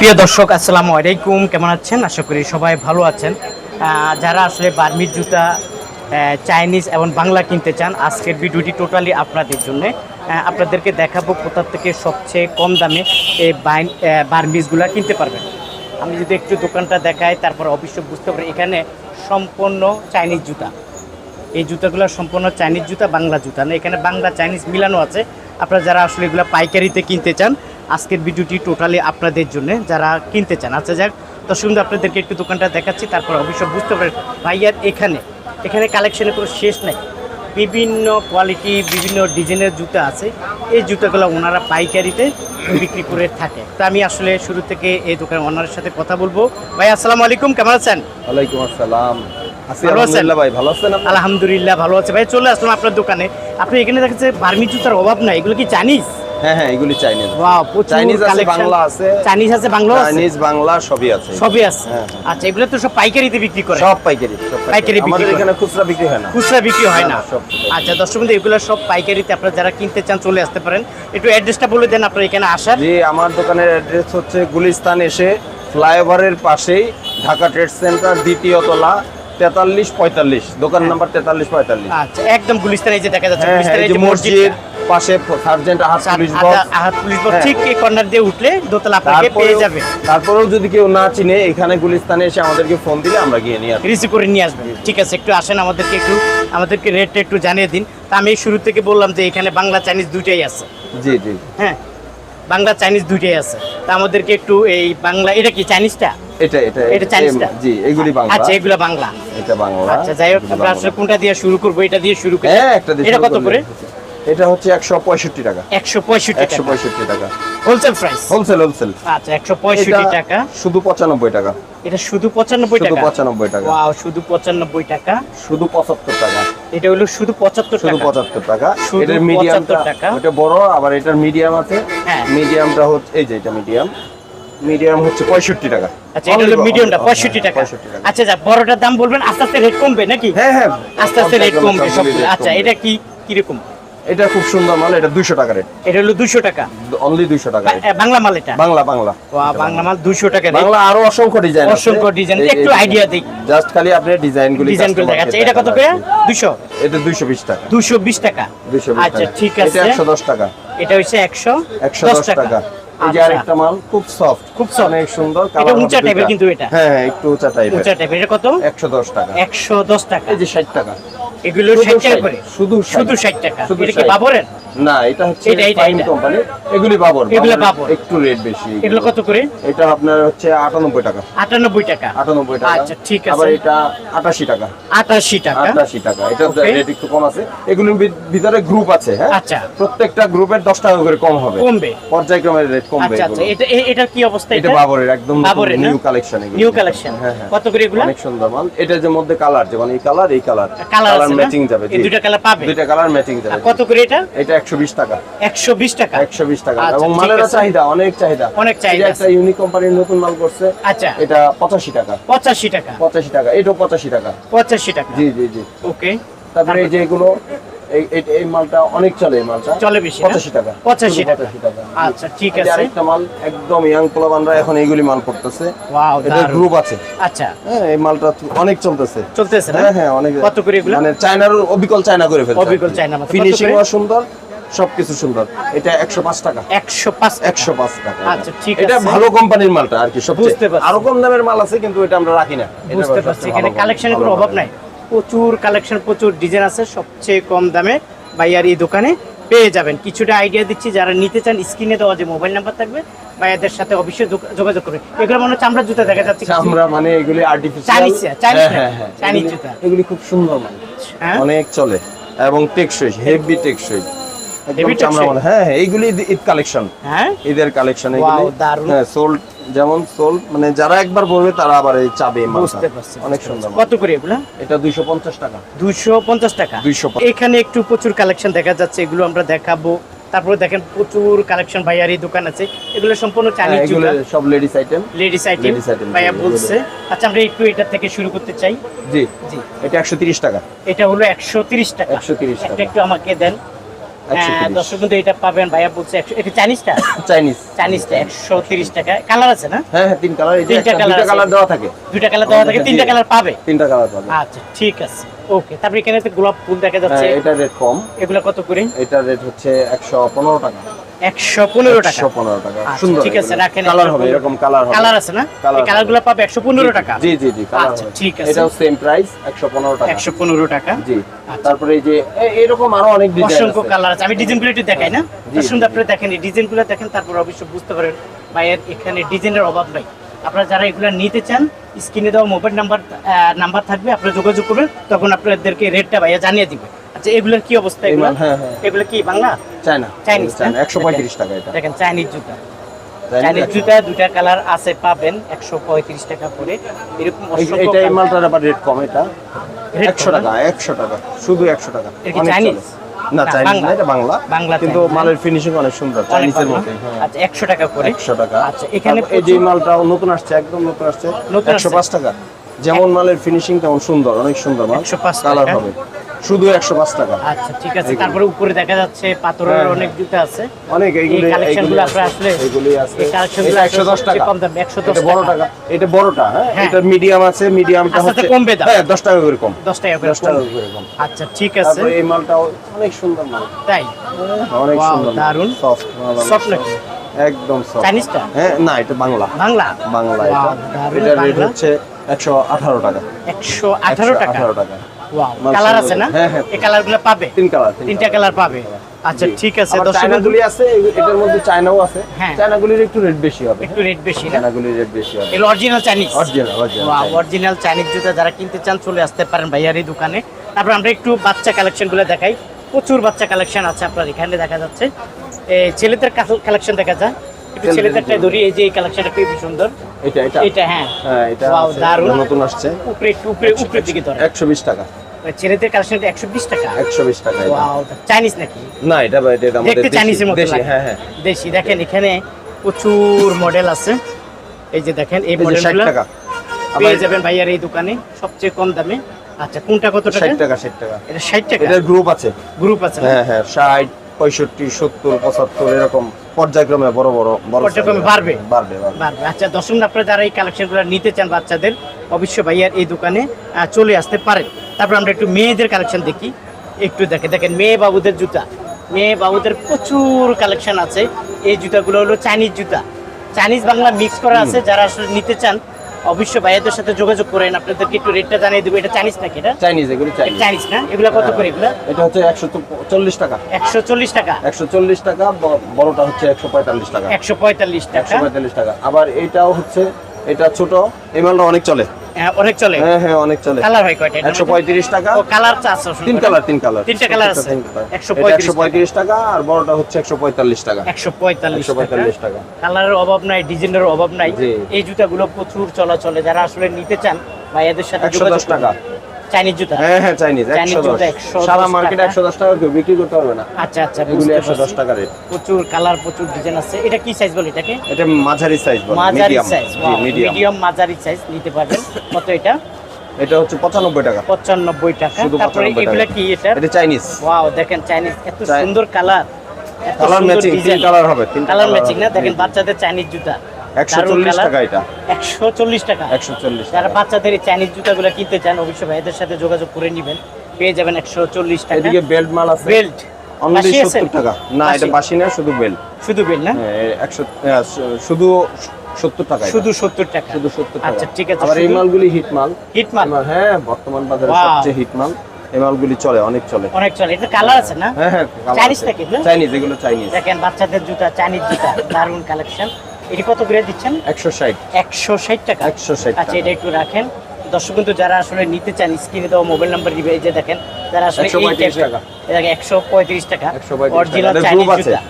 প্রিয় দর্শক, আসসালামু আলাইকুম। কেমন আছেন? আশা করি সবাই ভালো আছেন। যারা আসলে বার্মির জুতা চাইনিজ এবং বাংলা কিনতে চান, আজকের ভিডিওটি টোটালি আপনাদের জন্য। আপনাদেরকে দেখাবো কোথা থেকে সবচেয়ে কম দামে এই বাইন- বার্মিজগুলো কিনতে পারবেন। আমি যদি একটু দোকানটা দেখাই, তারপর অবশ্যই বুঝতে পারি এখানে সম্পূর্ণ চাইনিজ জুতা। এই জুতাগুলো সম্পূর্ণ চাইনিজ জুতা, বাংলা জুতা না, এখানে বাংলা চাইনিজ মিলানো আছে। আপনারা যারা আসলে এগুলো পাইকারিতে কিনতে চান আজকের ভিডিওটি টোটালি আপনাদের জন্য যারা কিনতে চান। আচ্ছা যাক তো সুন্দর আপনাদেরকে একটু দোকানটা দেখাচ্ছি তারপর অবশ্যই বুঝতে পারেন ভাইয়ার এখানে এখানে কালেকশনের কোনো শেষ নেই। বিভিন্ন কোয়ালিটি বিভিন্ন ডিজাইনের জুতা আছে। এই জুতাগুলো ওনারা পাইকারিতে বিক্রি করে থাকে। তো আমি আসলে শুরু থেকে এই দোকানের ওনারের সাথে কথা বলব। ভাই আসসালামু আলাইকুম কেমন আছেন? ওয়ালাইকুম আসসালাম? আলহামদুলিল্লাহ ভাই ভালো আছেন আলহামদুলিল্লাহ ভালো আছে। ভাই চলে আসলাম আপনার দোকানে। আপনি এখানে দেখেছে বার্মি জুতার অভাব নাই এগুলো কি চাইনিজ? হ্যাঁ হ্যাঁ এগুলি চাইনিজ ওয়াও চাইনিজ আছে বাংলা আছে। চাইনিজ আছে বাংলা আছে? চাইনিজ বাংলা সবই আছে। সবই আছে? হ্যাঁ, আচ্ছা এগুলো তো সব পাইকারিতে বিক্রি করে? সব পাইকারি সব পাইকারি। আমাদের এখানে খুচরা বিক্রি হয় না। খুচরা বিক্রি হয় না? না, আচ্ছা দর্শক বন্ধু এগুলো সব পাইকারিতে আপনারা যারা কিনতে চান চলে আসতে পারেন। একটু অ্যাড্রেসটা বলে দেন আপনারা এখানে আসার। জি আমার দোকানের অ্যাড্রেস হচ্ছে গুলিস্তান এসে ফ্লাইওভারের পাশেই ঢাকা ট্রেড সেন্টার দ্বিতীয় তলা তেতাল্লিশ পঁয়তাল্লিশ। দোকান নাম্বার তেতাল্লিশ পঁয়তাল্লিশ। আচ্ছা একদম গুলিস্তানে এই যে দেখা যাচ্ছে হ্যাঁ হ্যাঁ, মসজিদ পাশে সার্জেন্ট আহাত পুলিশ বক্স আহাত পুলিশ বক্স হ্যাঁ। ঠিক এই কর্নার দিয়ে উঠলে দোতলা আপনাকে পেয়ে যাবে। তারপরেও যদি কেউ না চিনে এখানে গুলিস্তানে এসে আমাদেরকে ফোন দিলে আমরা গিয়ে নিয়ে আসব। রিসিভ করে নিয়ে আসবেন। ঠিক আছে একটু আসেন আমাদেরকে একটু আমাদেরকে রেটটা একটু জানিয়ে দিন। তা আমি শুরু থেকে বললাম যে এখানে বাংলা চাইনিজ দুইটাই আছে। জি জি। হ্যাঁ বাংলা চাইনিজ দুইটাই আছে। তা আমাদেরকে একটু এই বাংলা এটা কি চাইনিজটা এটা এটা এটা চাইনিজটা জি এগুলি বাংলা। আচ্ছা এগুলো বাংলা। এটা বাংলা। আচ্ছা যাই হোক আমরা আসলে কোনটা দিয়ে শুরু করব এটা দিয়ে শুরু করি। হ্যাঁ একটা দিয়ে এটা কত করে? এটা হচ্ছে একশো পঁয়ষট্টি টাকা। একশো পঁয়ষট্টি একশো টাকা পঁয়ষট্টি টাকা। Wholesale price? Wholesale wholesale. আচ্ছা একশো পঁয়ষট্টি টাকা। শুধু পঁচানব্বই টাকা। এটা শুধু পঁচানব্বই শুধু টাকা? পঁচানব্বই টাকা। ওয়াও শুধু পঁচানব্বই টাকা। শুধু পঁচাত্তর টাকা। এটা হলো শুধু পঁচাত্তর শুধু টাকা। পঁচাত্তর টাকা। শুধু এটার মিডিয়ামটা 75 টাকা। ওটা বড় আবার এটার মিডিয়াম আছে। হ্যাঁ। মিডিয়ামটা হচ্ছে এই যে এটা মিডিয়াম মিডিয়াম হচ্ছে পঁয়ষট্টি টাকা। আচ্ছা এটা হলো মিডিয়ামটা হ্যাঁ, পঁয়ষট্টি টাকা। আচ্ছা যা বড়টার দাম বলবেন আস্তে আস্তে রেট কমবে নাকি? হ্যাঁ হ্যাঁ। আস্তে আস্তে রেট কমবে সব আচ্ছা এটা কি কীরকম? এটা খুব সুন্দর মাল এটা দুইশো টাকা রেট। এটা হলো দুশো টাকা। অনলি দুইশো টাকা বাংলা মাল এটা? বাংলা বাংলা। ওয়া, বাংলা মাল দুশো টাকা বাংলা আরও অসংখ্য ডিজাইন অসংখ্য design। একটু idea দিই। জাস্ট খালি আপনি ডিজাইন গুলি ডিজাইন করে দেখাচ্ছে এটা কত করে দুশো এটা 220 টাকা। দুশো বিশ টাকা? 220 আচ্ছা। ঠিক এটা আছে। 110 টাকা। এটা হচ্ছে একশো 110 টাকা। এই যে আরেকটা মাল খুব সফট খুব অনেক সুন্দর। এটা colour হবে উঁচা type এর দুইটা। কিন্তু এটা। হ্যাঁ একটু উঁচা টাইপের উঁচা টাইপের এটা কত? 110 টাকা। একশো দশ টাকা। এই যে 60 টাকা। এগুলো শুধু ষাট। টাকা করে। শুধু শুধু ষাট টাকা। শুধু এটা কি 60 বাবরের? না এটা হচ্ছে এটা, এটা, ফাইন কোম্পানি এগুলি বাবর এগুলো বাবর। একটু রেট বেশি এগুলো। কত করে? এটা আপনার হচ্ছে 98 টাকা। আটানব্বই টাকা। 98 টাকা। আচ্ছা, ঠিক আছে। আবার এটা 88 টাকা। আটাশি টাকা। আটাশি টাকা। এটা রেট একটু কম আছে। এগুলোর ভিতরে গ্রুপ আছে হ্যাঁ? আচ্ছা। প্রত্যেকটা গ্রুপের দশ টাকা করে কম হবে। কমবে। পর্যায়ক্রমে রেট কমবে আচ্ছা আচ্ছা। এগুলো। এটা কি অবস্থা এটা বাবরের একদম নিউ কালেকশন নিউ কালেকশন হ্যাঁ হ্যাঁ। কত করে এগুলো? অনেক সুন্দর মাল। এটা যে মধ্যে কালার যেমন এই কালার এই কালার কালার ম্যাচিং যাবে এই জি। দুইটা কালার পাবে? দুইটা কালার ম্যাচিং যাবে কত করে এটা? এটা 120 টাকা। একশো বিশ টাকা? 120 টাকা। আচ্ছা, এবং মালের চাহিদা অনেক চাহিদা। অনেক চাহিদা একটা ইউনিক কোম্পানির নতুন মাল করছে আচ্ছা। এটা 85 টাকা। পঁচাশি টাকা। 85 টাকা। এটাও 85 টাকা। পঁচাশি টাকা। জি জি জি। ওকে তারপরে এই যে এগুলো এই মালটা অনেক চলে এই মালটা। চলে বেশি 85 টাকা। পঁচাশি শুধু টাকা। 85 টাকা। আচ্ছা ঠিক আছে। আরেকটা মাল একদম ইয়াং পোলাবানরা এখন এইগুলি মাল করতেছে। ওয়াও এটা গ্রুপ আছে। আচ্ছা। হ্যাঁ এই মালটা অনেক চলতেছে। চলতেছে হ্যাঁ হ্যাঁ অনেক। কত করে এগুলো? মানে চায়নার অবিকল চায়না করে ফেলছে অবিকল চায়না। ফিনিশিং? সুন্দর। সবকিছু সুন্দর। এটা 105 টাকা। একশো পাঁচ একশো পাঁচ টাকা আচ্ছা, ঠিক এটা ভালো কোম্পানির মালটা আর কি সবচেয়ে। বুঝতে পারছি। আরও কম দামের মাল আছে কিন্তু এটা আমরা রাখি না। বুঝতে পারছি। এখানে কালেকশনের কোনো অভাব নাই। প্রচুর কালেকশন প্রচুর ডিজাইন আছে। সবচেয়ে কম দামে ভাইয়ার এই দোকানে পেয়ে যাবেন। কিছুটা আইডিয়া দিচ্ছি যারা নিতে চান স্ক্রিনে দেওয়া যে মোবাইল নাম্বার থাকবে ভাইয়াদের সাথে অবশ্যই যোগাযোগ করবে এগুলো মনে হচ্ছে আমরা জুতা দেখা যাচ্ছে। আমরা মানে এগুলি আর্টিফিশিয়াল চাইনিজ, চাইনিজ চাইনিজ জুতা। এগুলি খুব সুন্দর মানে হ্যাঁ? অনেক চলে। এবং টেকসই হেভি টেকসই। একদম Heavy চামড়া টেকসই? মাল। হ্যাঁ হ্যাঁ এইগুলি ঈদ- ঈদ কালেকশন হ্যাঁ? ঈদের কালেকশন এগুলি। হ্যাঁ সোল্ড যেমন সোল্ড মানে যারা একবার বলবে তারা আবার এই চাবে এই মালটা। বুঝতে পারছি অনেক সুন্দর কত করে এগুলো? এটা 250 টাকা। দুইশো পঞ্চাশ টাকা? 250 এখানে একটু প্রচুর কালেকশন দেখা যাচ্ছে এগুলো আমরা দেখাবো। তারপরে দেখেন প্রচুর কালেকশন ভাইয়ার এই দোকান আছে। এগুলো সম্পূর্ণ হ্যাঁ, চাইনিজ এগুলো সব লেডিস আইটেম লেডিস আইটেম ভাইয়া বলছে। আচ্ছা আমরা একটু এটা থেকে শুরু করতে চাই। জি। জি। এটা 130 টাকা। এটা হলো একশো তিরিশ টাকা। 130 টাকা। এটা একটু আমাকে দেন। একশো দর্শক কিন্তু এটা পাবেন ভাইয়া বলছে একশো এটা চাইনিজটা? চাইনিজ। চাইনিজটা একশো তিরিশ টাকা। কালার আছে না? হ্যাঁ হ্যাঁ তিন কালার তিনটা কালার কালার দেওয়া থাকে। দুইটা কালার দেওয়া থাকে তিনটা কালার পাবে? তিনটা কালার পাবে। আচ্ছা ঠিক আছে। ওকে তারপরে এখানে গোলাপ ফুল দেখা যাচ্ছে। হ্যাঁ, এটা রেট কম। এগুলো কত করে? এটা রেট হচ্ছে একশো পনেরো টাকা। একশো পনেরো টাকা। একশো পনেরো টাকা। সুন্দর ঠিক আছে, রাখেন, কালার হবে এরকম কালার হবে। কালার আছে না? এই কালারগুলো পাবে একশো পনেরো টাকা। জি জি জি কালার আচ্ছা, ঠিক আছে। এটাও সেম প্রাইস একশো পনেরো টাকা। একশো পনেরো টাকা। জি। তারপরে এই যে এরকম আরও অনেক ডিজাইন অসংখ্য কালার আছে। আমি ডিজাইনগুলো একটু দেখাই না? সুন্দর দেখেন এই ডিজাইনগুলো দেখেন তারপর অবশ্যই বুঝতে পারেন ভাইয়ের এখানে ডিজাইনের অভাব নাই। আপনারা যারা এগুলো নিতে চান স্ক্রিনে দেওয়া মোবাইল নাম্বার নাম্বার থাকবে আপনারা যোগাযোগ করবেন তখন আপনাদেরকে রেটটা ভাইয়া জানিয়ে দিবে আচ্ছা এগুলোর কি অবস্থা এগুলো? হ্যাঁ হ্যাঁ। এগুলো কি বাংলা? চায়না চাইনিজ চায়না একশো পঁয়ত্রিশ টাকা এটা। দেখেন চাইনিজ জুতা। চাইনিজ জুতা। দুটা কালার আছে পাবেন একশো পঁয়ত্রিশ টাকা করে। এরকম অসংখ্য এটা এই মালটার আবার রেট কম এটা? Rate একশো কম না? টাকা একশো টাকা শুধু একশো টাকা। এটা অনেক না চাইনিজ না এটা বাংলা। কিন্তু মালের ফিনিশিং অনেক সুন্দর চাইনিজের হ্যাঁ। আচ্ছা একশো টাকা করে। একশো টাকা। আচ্ছা এখানে এই যে মালটাও নতুন আসছে একদম নতুন আসছে নতুন একশো আসছে। পাঁচ টাকা। যেমন মালের ফিনিশিং তেমন সুন্দর অনেক সুন্দর মাল। 105 কালার হবে। শুধু একশো পাঁচ টাকা। আচ্ছা ঠিক আছে। তারপরে উপরে দেখা যাচ্ছে পাথরের হ্যাঁ, অনেক জুতা আছে। অনেক এইগুলি কালেকশনগুলো আপনারা আসলে এইগুলি আছে। কালেকশনগুলো একশো দশ টাকা। কম দাম 110 এটা বড় টাকা। এটা বড়টা হ্যাঁ? হ্যাঁ। এটা মিডিয়াম আছে মিডিয়ামটা আস্তে আস্তে হচ্ছে কমবে দাম। হ্যাঁ দশ টাকা করে কম। 10 টাকা করে দশ টাকা করে কম। আচ্ছা ঠিক আছে। এই মালটাও অনেক সুন্দর মাল। তাই? অনেক সুন্দর দারুণ। সফট নাকি? একদম সফট চাইনিজটা হ্যাঁ না এটা বাংলা। বাংলা? বাংলা এটা। এটা রেট হচ্ছে একশো আঠারো টাকা। 118 টাকা? আঠারো টাকা। ওয়াও কালার আছে না? হ্যাঁ, হ্যাঁ। এই কালারগুলো পাবে? তিন কালার তিনটা কালার পাবে? আচ্ছা ঠিক আছে চায়নাগুলি আছে এটার মধ্যে চায়নাও আছে। হ্যাঁ। চায়নাগুলির একটু রেট বেশি হবে একটু রেট বেশি না? চায়নাগুলির রেট বেশি হবে। এগুলো original Chinese original original original Chinese জুতা যারা কিনতে চান চলে আসতে পারেন ভাইয়ার এই দোকানে। তারপর আমরা একটু বাচ্চা কালেকশনগুলো দেখাই। প্রচুর বাচ্চা কালেকশন আছে আপনার এখানে দেখা যাচ্ছে। এই ছেলেদের কালেকশন দেখা যায় একটু ছেলেদের ধরি এই যে এই কালেকশনটা খুবই সুন্দর। এটা এটা? এটা হ্যাঁ। হ্যাঁ এটা দারুণ। নতুন আসছে। উপরে একটু উপরে দিকে ধরে। একশো বিশ টাকা। ছেলেদের কালেকশনটা একশো বিশ টাকা? একশো বিশ টাকা ওয়াও চাইনিজ নাকি? না এটা এটা এটা আমাদের দেখতে চাইনিজের মতো দেশি, হ্যাঁ হ্যাঁ। দেশি। দেখেন এখানে প্রচুর মডেল আছে। এই যে দেখেন এই ষাট টাকা। পেয়ে যাবেন ভাইয়ার এই দোকানে সবচেয়ে কম দামে। আচ্ছা কোনটা কত টাকা? ষাট টাকা ষাট টাকা। এটা ষাট টাকা? এটার গ্রুপ আছে। গ্রুপ আছে হ্যাঁ হ্যাঁ ষাট পঁয়ষট্টি সত্তর পঁচাত্তর এরকম। পর্যায়ক্রমে বড় বড় বড় পর্যায়ক্রমে বাড়বে? বাড়বে বাড়বে বাড়বে। আচ্ছা দশম আপনারা যারা এই কালেকশনগুলো নিতে চান বাচ্চাদের অবশ্যই ভাইয়ার এই দোকানে চলে আসতে পারেন। তারপর আমরা একটু মেয়েদের কালেকশন দেখি। একটু দেখে দেখেন মেয়ে বাবুদের জুতা। মেয়ে বাবুদের প্রচুর কালেকশন আছে। এই জুতাগুলো হলো চাইনিজ জুতা। চাইনিজ বাংলা মিক্স করা আছে যারা আসলে নিতে চান অবশ্যই ভাইয়াদের সাথে যোগাযোগ করেন আপনাদেরকে একটু রেটটা জানিয়ে দেবো। এটা চাইনিজ নাকি এটা? চাইনিজ এগুলো চাইনিজ না? এগুলো কত করে এগুলো? এটা হচ্ছে একশো চল্লিশ টাকা। একশো চল্লিশ টাকা? একশো চল্লিশ টাকা বড়টা হচ্ছে একশো পঁয়তাল্লিশ টাকা। একশো পঁয়তাল্লিশ একশো টাকা পঁয়তাল্লিশ টাকা। আবার এটাও হচ্ছে এটা ছোট এই মালটা অনেক চলে। হ্যাঁ, অনেক চলে। হ্যাঁ হ্যাঁ অনেক চলে। কালার ভাই কয়টা? এটার একশো মধ্যে? পঁয়ত্রিশ টাকা। ও কালার চা আছে তিন কালার তিন কালার। তিনটা কালার আছে। একশো পঁয়ত্রিশ একশো পঁয়ত্রিশ টাকা আর বড়টা হচ্ছে একশো পঁয়তাল্লিশ টাকা। একশো পঁয়তাল্লিশ একশো পঁয়তাল্লিশ টাকা। কালারের অভাব নাই ডিজাইনের অভাব নাই। এই জুতাগুলো প্রচুর চলাচলে যারা আসলে নিতে চান ভাইয়াদের সাথে একশো যোগাযোগ দশ টাকা। চাইনিজ জুতা? হ্যাঁ হ্যাঁ চাইনিজ একশো দশ। 110 সারা মার্কেটে টাকা। কেউ বিক্রি করতে পারবে না। আচ্ছা আচ্ছা এগুলি বুঝতে একশো দশ পারছি। টাকা রেট প্রচুর কালার প্রচুর ডিজাইন আছে। এটা কি সাইজ বলে এটাকে? এটা মাঝারি সাইজ বলে মিডিয়াম সাইজ মিডিয়াম মিডিয়াম মাঝারি সাইজ নিতে পারবেন। কত এটা? এটা হচ্ছে পঁচানব্বই টাকা। পঁচানব্বই টাকা। তারপরে এগুলা কি এটা? এটা চাইনিজ ওয়াও দেখেন চাইনিজ এত সুন্দর কালার কালার ম্যাচিং তিন কালার হবে তিন কালার ম্যাচিং না? দেখেন বাচ্চাদের চাইনিজ জুতা। একশো চল্লিশ টাকা এটা। একশো চল্লিশ টাকা। যারা বাচ্চাদের এই চাইনিজ জুতাগুলো কিনতে চান অবশ্যই ভাইদের সাথে যোগাযোগ করে নেবেন। পেয়ে যাবেন একশো চল্লিশ টাকা। এদিকে বেল্ট মাল আছে। বেল্ট অনলি বাসি আছে? সত্তর টাকা। না এটা বাসি? বাসি না শুধু বেল্ট শুধু বেল্ট না? একশো শুধু সত্তর টাকা শুধু সত্তর টাকা। শুধু সত্তর টাকা। আচ্ছা ঠিক আছে আবার এই মালগুলি হিট মাল। হিট মাল? হ্যাঁ বর্তমান বাজারে. সবচেয়ে হিট মাল। এই মালগুলি চলে অনেক চলে। অনেক চলে। এটা কালার আছে না? হ্যাঁ হ্যাঁ নাকি এগুলো? চাইনিজ এগুলো চাইনিজ দেখেন বাচ্চাদের জুতা চাইনিজ জুতা। দারুণ কালেকশন এটি কত করে দিচ্ছেন? একশো ষাট। একশো ষাট টাকা। একশো ষাট আচ্ছা এটা একটু রাখেন। দর্শক কিন্তু যারা আসলে নিতে চান স্ক্রিনে দেওয়া মোবাইল নাম্বার দিবে এই যে দেখেন যারা আসলে এই 135 টাকা। একশো পঁয়ত্রিশ টাকা। অরিজিনাল চাইনিজ জুতা।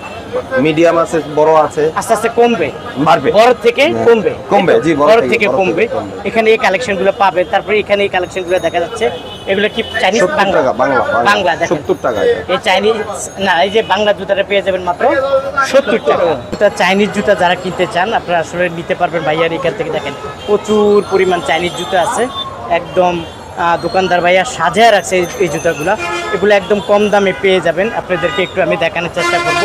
মিডিয়াম আছে বড় আছে। আস্তে আস্তে কমবে। বাড়বে। বড় থেকে হ্যাঁ। কমবে। কমবে, জি, বড় থেকে- কমবে। এখানে এই কালেকশনগুলো পাবে তারপরে এখানে এই কালেকশনগুলো দেখা যাচ্ছে। এগুলো কি চাইনিজ বাংলা? বাংলা বাংলা। সত্তর টাকা এই চাইনিজ না এই যে বাংলা জুতাটা পেয়ে যাবেন মাত্র সত্তর টাকা। এটা চাইনিজ জুতা যারা কিনতে চান আপনারা আসলে নিতে পারবেন ভাইয়ার এখান থেকে দেখেন। প্রচুর পরিমাণ চাইনিজ জুতা আছে। একদম দোকানদার ভাইয়া সাজায় রাখছে এই জুতাগুলো। এগুলো একদম কম দামে পেয়ে যাবেন। আপনাদেরকে একটু আমি দেখানোর চেষ্টা করব।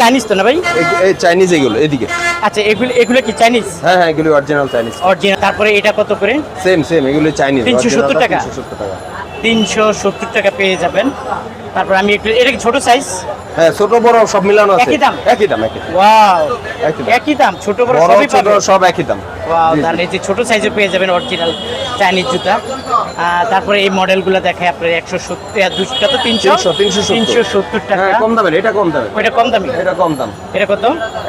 চাইনিজ তো না ভাই? চাইনিজ এগুলো এদিকে। আচ্ছা এগুলো এগুলো কি চাইনিজ হ্যাঁ হ্যাঁ এগুলো অরিজিনাল চাইনিজ অরিজিনাল তারপরে এটা কত করে? সেম সেম এগুলি চাইনিজ 370 টাকা? তিনশো সত্তর টাকা। তিনশো সত্তর টাকা পেয়ে যাবেন। তারপর আমি একটু এটা কি ছোট সাইজ হ্যাঁ ছোট বড় সব মিলানো আছে। একই দাম? একই দাম একই। ওয়াও একই দাম। ছোট বড় সবই ছোট পাবেন। সব একই দাম। ওয়াও। তাহলে এই যে ছোট সাইজে পেয়ে যাবেন অরিজিনাল চাইনিজ জুতা। তারপরে এই মডেলগুলো দেখায় আপনার একশো সত্তর দুশো কত? তিনশো? 300, 370 তিনশো সত্তর টাকা। হ্যাঁ কম দামের এটা কম দামের। ওইটা কম দামি? এটা কম দাম। এটা কত?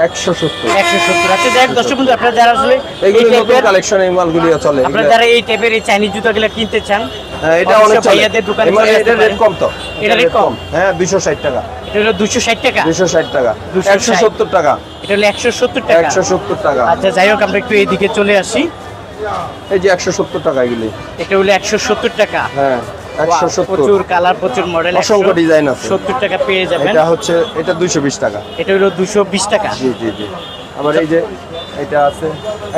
একশো সত্তর। একশো সত্তর। আচ্ছা যাই দর্শক বন্ধু আপনারা যারা আসলে এই টাইপের কালেকশন এই মালগুলি চলে। আপনারা যারা এই টাইপের এই চাইনিজ জুতাগুলো কিনতে চান হ্যাঁ, এটা অনেক ভাইয়াদের দোকানে এবার চলে আসতে এটা রেট কম তো। এটা রেট কম? হ্যাঁ দুইশো ষাট টাকা। এটা হলো দুশো ষাট টাকা? দুইশো ষাট টাকা। 260 একশো সত্তর টাকা। এটা হলো একশো সত্তর টাকা। একশো সত্তর টাকা। আচ্ছা যাই হোক আমরা একটু এইদিকে চলে আসি। এই যে একশো সত্তর টাকা এগুলি। এটা হলো একশো সত্তর টাকা। হ্যাঁ একশো সত্তর। প্রচুর কালার প্রচুর মডেল অসংখ্য ডিজাইন আছে। সত্তর টাকা পেয়ে যাবেন। এটা হচ্ছে এটা দুইশো বিশ টাকা। এটা হলো দুশো বিশ টাকা। জি জি জি। আবার এই যে এটা আছে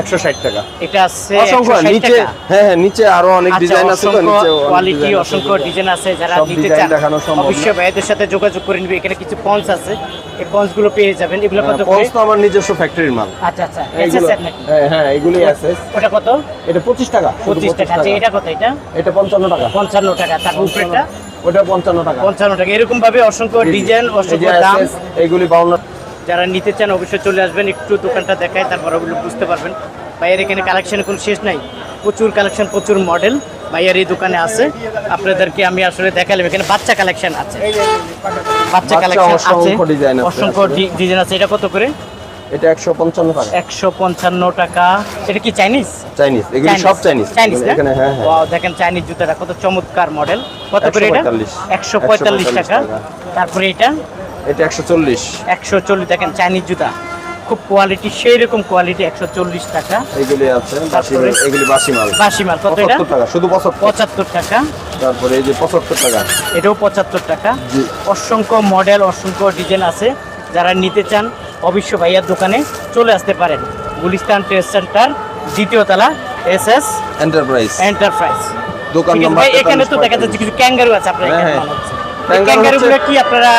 একশো ষাট টাকা। এটা আছে অসংখ্য নিচে হ্যাঁ হ্যাঁ নিচে আরও অনেক আচ্ছা, ডিজাইন আছে তো নিচে কোয়ালিটি অসংখ্য ডিজাইন আছে যারা নিতে চান। অবশ্যই ভাইদের সাথে যোগাযোগ করে নিবে। এখানে কিছু পন্স আছে। এই পেয়ে যাবেন এগুলো কত করে? তো আমার নিজস্ব ফ্যাক্টরির মাল। আচ্ছা আচ্ছা হ্যাঁ হ্যাঁ এগুলি আছে ওটা কত? এটা পঁচিশ টাকা শুধু পঁচিশ টাকা। আচ্ছা এটা কত এটা? এটা পঞ্চান্ন টাকা। পঞ্চান্ন টাকা তার উপরেটা ওটা পঞ্চান্ন টাকা। পঞ্চান্ন টাকা। এরকম ভাবে অসংখ্য। ডিজাইন অসংখ্য দাম। এইগুলি বাউন্ন যারা নিতে চান অবশ্যই চলে আসবেন একটু দোকানটা দেখায় তারপর ওগুলো বুঝতে পারবেন। ভাইয়ের এখানে কালেকশন কোনো শেষ নাই? প্রচুর কালেকশন প্রচুর মডেল ভাইয়ের এই দোকানে আছে। আপনাদেরকে আমি আসলে দেখালাম এখানে বাচ্চা কালেকশন আছে। বাচ্চা কালেকশন আছে। অসংখ্য ডিজাইন আছে। এটা কত করে? এটা একশো পঞ্চান্ন টাকা। একশো পঞ্চান্ন টাকা। এটা কি চাইনিজ? চাইনিজ। এগুলি সব চাইনিজ। চাইনিজ এখানে হ্যাঁ হ্যাঁ। Wow, দেখেন চাইনিজ জুতাটা কত চমৎকার মডেল কত করে এটা? 145 একশো পঁয়তাল্লিশ টাকা। তারপরে এটা? এটা একশো চল্লিশ। একশো চল্লিশ দেখেন চাইনিজ জুতা। খুব কোয়ালিটি সেই রকম কোয়ালিটি একশো চল্লিশ টাকা। এগুলি আছে বাসি? মাল, এগুলি বাসি মাল। বাসি মাল কত টাকা শুধু পঁচাত্তর। টাকা। তারপরে এই যে পঁচাত্তর টাকা। এটাও পঁচাত্তর টাকা। অসংখ্য মডেল অসংখ্য ডিজাইন আছে। যারা নিতে চান অবশ্য ভাইয়ার দোকানে চলে আসতে পারেন। গুলিস্তান ট্রেড সেন্টার দ্বিতীয় তলা এস এস এন্টারপ্রাইজ এন্টারপ্রাইজ দোকান নাম্বার এখানে তো দেখা যাচ্ছে কিছু ক্যাঙ্গারু আছে আপনার হ্যাঁ, এখানে ক্যাঙ্গারুগুলো কি আপনারা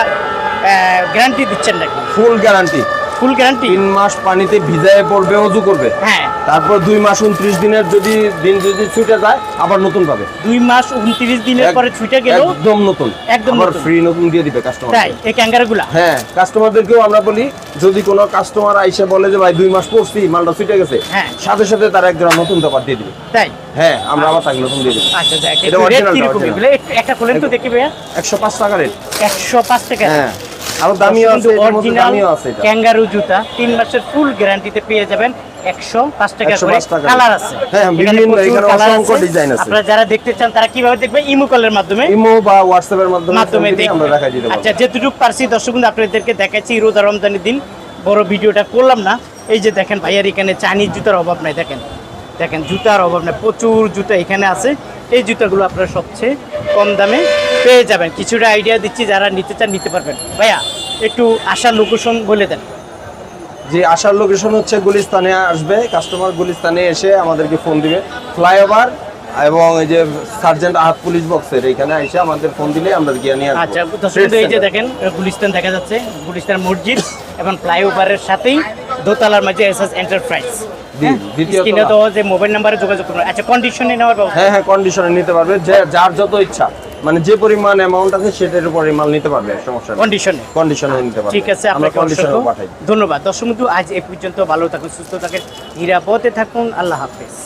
গ্যারান্টি দিচ্ছেন নাকি? ফুল গ্যারান্টি ফুল গ্যারান্টি তিন মাস পানিতে ভিজায় পড়বে অজু করবে। হ্যাঁ। তারপর দুই মাস উনত্রিশ দিনের যদি দিন যদি ছুটে যায় আবার নতুন পাবে। দুই মাস উনত্রিশ দিনের পরে ছুটে গেল একদম নতুন। একদম আবার ফ্রি নতুন দিয়ে দিবে কাস্টমার তাই এই ক্যাঙ্গারুগুলা হ্যাঁ কাস্টমারদেরকেও আমরা বলি যদি কোনো কাস্টমার আইসে বলে যে ভাই দুই মাস পড়ছি মালটা ছুটে গেছে হ্যাঁ। সাথে সাথে তার এক জোড়া নতুন দোকান দিয়ে দিবে। তাই? হ্যাঁ আমরা আবার তাকে নতুন দিয়ে দিবো। আচ্ছা এটা। এগুলো? একটু- খোলেন তো দেখি ভাইয়া। একশো পাঁচ টাকা রেট। একশো পাঁচ টাকা। হ্যাঁ। আরও দামিও আছে অরিজিনাল ক্যাঙ্গারু জুতা তিন মাসের ফুল গ্যারান্টিতে পেয়ে যাবেন একশো পাঁচ টাকা করে কালার আছে। হ্যাঁ, আছে। আছে। আপনারা যারা দেখতে চান তারা কীভাবে দেখবেন ইমো কলের মাধ্যমে। ইমো বা হোয়াটসঅ্যাপের মাধ্যমে মাধ্যমে আচ্ছা যেটুকু পারছি দর্শক আপনাদেরকে দেখাচ্ছি রোজা রমজানের দিন। বড় ভিডিওটা করলাম না। এই যে দেখেন ভাইয়ার এখানে চাইনিজ জুতার অভাব নাই দেখেন। দেখেন জুতার অভাব নাই প্রচুর জুতা এখানে আছে। এই জুতাগুলো আপনারা সবচেয়ে কম দামে পেয়ে যাবেন। কিছুটা আইডিয়া দিচ্ছি যারা নিতে চান নিতে পারবেন। ভাইয়া একটু আসার লোকেশন বলে দেন। যে আসার লোকেশন হচ্ছে গুলিস্তানে আসবে। কাস্টমার গুলিস্তানে এসে আমাদেরকে ফোন দিবে। ফ্লাইওভার এবং এই যে সার্জেন্ট আহাত পুলিশ বক্সের এখানে এসে আমাদের ফোন দিলে আমরা গিয়ে নিয়ে। আচ্ছা এই যে দেখেন গুলিস্তান দেখা যাচ্ছে। গুলিস্তান মসজিদ এবং ফ্লাইওভারের সাথেই দোতলার মাঝে এস এস এন্টারপ্রাইজ জি, দ্বিতীয় স্ক্রিনে তো যে মোবাইল নাম্বারে যোগাযোগ করবেন আচ্ছা কন্ডিশনে নেওয়ার ব্যবস্থা। হ্যাঁ হ্যাঁ কন্ডিশনে নিতে পারবে। যে যার যত ইচ্ছা। মানে যে পরিমাণ অ্যামাউন্ট আছে সেটার উপরে মাল নিতে পারবে সমস্যা নেই। কন্ডিশনে কন্ডিশনে নিতে পারবে। ঠিক আছে আপনাকে কন্ডিশনে পাঠাই। ধন্যবাদ। দর্শক বন্ধু আজ এই পর্যন্ত ভালো থাকুন সুস্থ থাকেন নিরাপদে থাকুন। আল্লাহ হাফেজ।